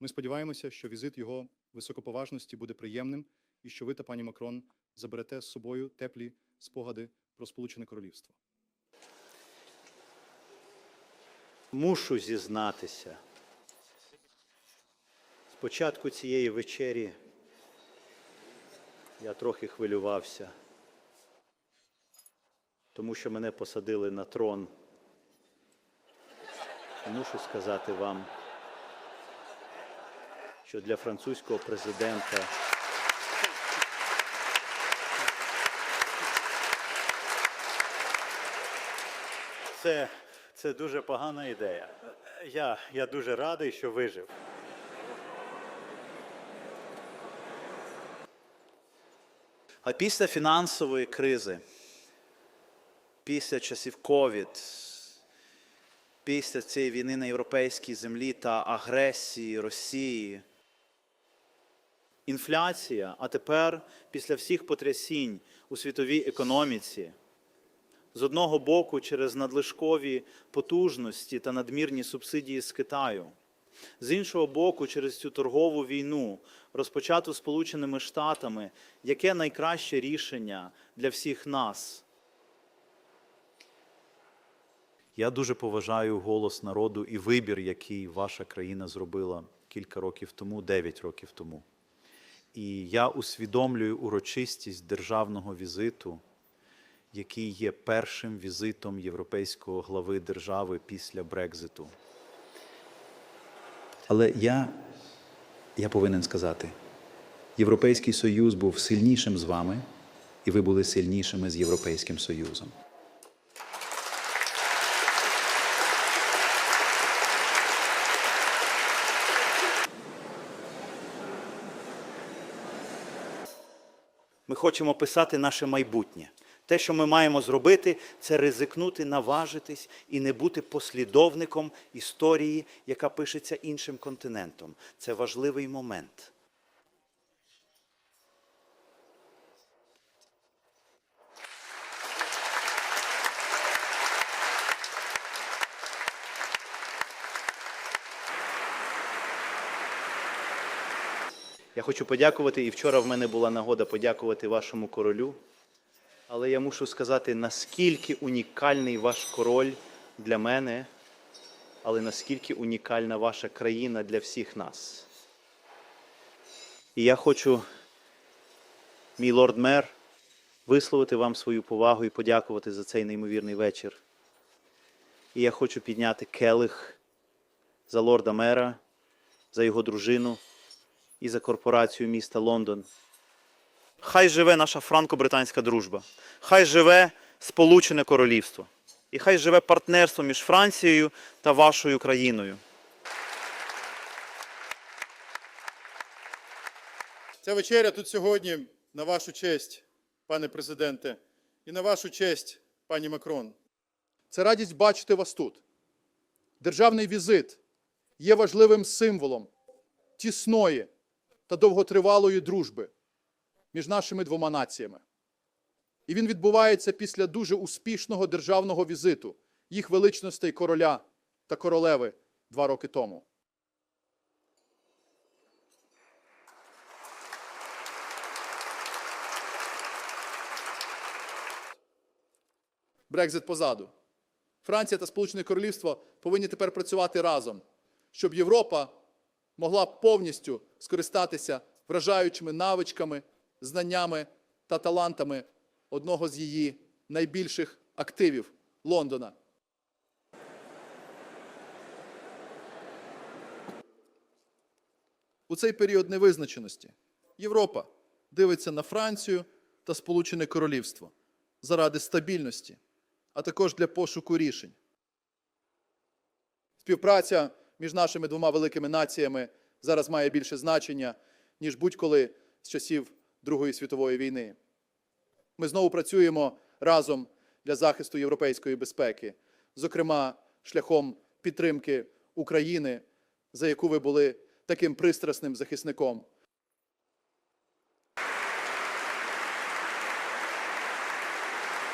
Ми сподіваємося, що візит його високоповажності буде приємним і що ви та пані Макрон заберете з собою теплі спогади про Сполучене Королівство. Мушу зізнатися. Спочатку цієї вечері я трохи хвилювався, тому що мене посадили на трон. Мушу сказати вам, що для французького президента це, це дуже погана ідея. Я, я дуже радий, що вижив. А після фінансової кризи, після часів ковід, після цієї війни на європейській землі та агресії Росії, інфляція, а тепер після всіх потрясінь у світовій економіці, з одного боку через надлишкові потужності та надмірні субсидії з Китаю, з іншого боку, через цю торгову війну, розпочату Сполученими Штатами, яке найкраще рішення для всіх нас. Я дуже поважаю голос народу і вибір, який ваша країна зробила кілька років тому, 9 років тому. І я усвідомлюю урочистість державного візиту, який є першим візитом європейського глави держави після Брекзиту. Але я, я повинен сказати, Європейський Союз був сильнішим з вами, і ви були сильнішими з Європейським Союзом. Ми хочемо писати наше майбутнє. Те, що ми маємо зробити, це ризикнути, наважитись і не бути послідовником історії, яка пишеться іншим континентом. Це важливий момент. Я хочу подякувати, і вчора в мене була нагода подякувати вашому королю. Але я мушу сказати, наскільки унікальний ваш король для мене, але наскільки унікальна ваша країна для всіх нас. І я хочу, мій лорд-мер, висловити вам свою повагу і подякувати за цей неймовірний вечір. І я хочу підняти келих за лорда мера, за його дружину і за корпорацію міста Лондон. Хай живе наша франко-британська дружба, хай живе Сполучене Королівство, і хай живе партнерство між Францією та вашою країною. Ця вечеря тут сьогодні на вашу честь, пане президенте, і на вашу честь, пані Макрон. Це радість бачити вас тут. Державний візит є важливим символом тісної та довготривалої дружби між нашими двома націями. І він відбувається після дуже успішного державного візиту їх величностей короля та королеви два роки тому. Брекзит позаду. Франція та Сполучене Королівство повинні тепер працювати разом, щоб Європа могла повністю скористатися вражаючими навичками, знаннями та талантами одного з її найбільших активів Лондона. У цей період невизначеності Європа дивиться на Францію та Сполучене Королівство заради стабільності, а також для пошуку рішень. Співпраця між нашими двома великими націями зараз має більше значення, ніж будь-коли з часів Другої світової війни. Ми знову працюємо разом для захисту європейської безпеки, зокрема шляхом підтримки України, за яку ви були таким пристрасним захисником.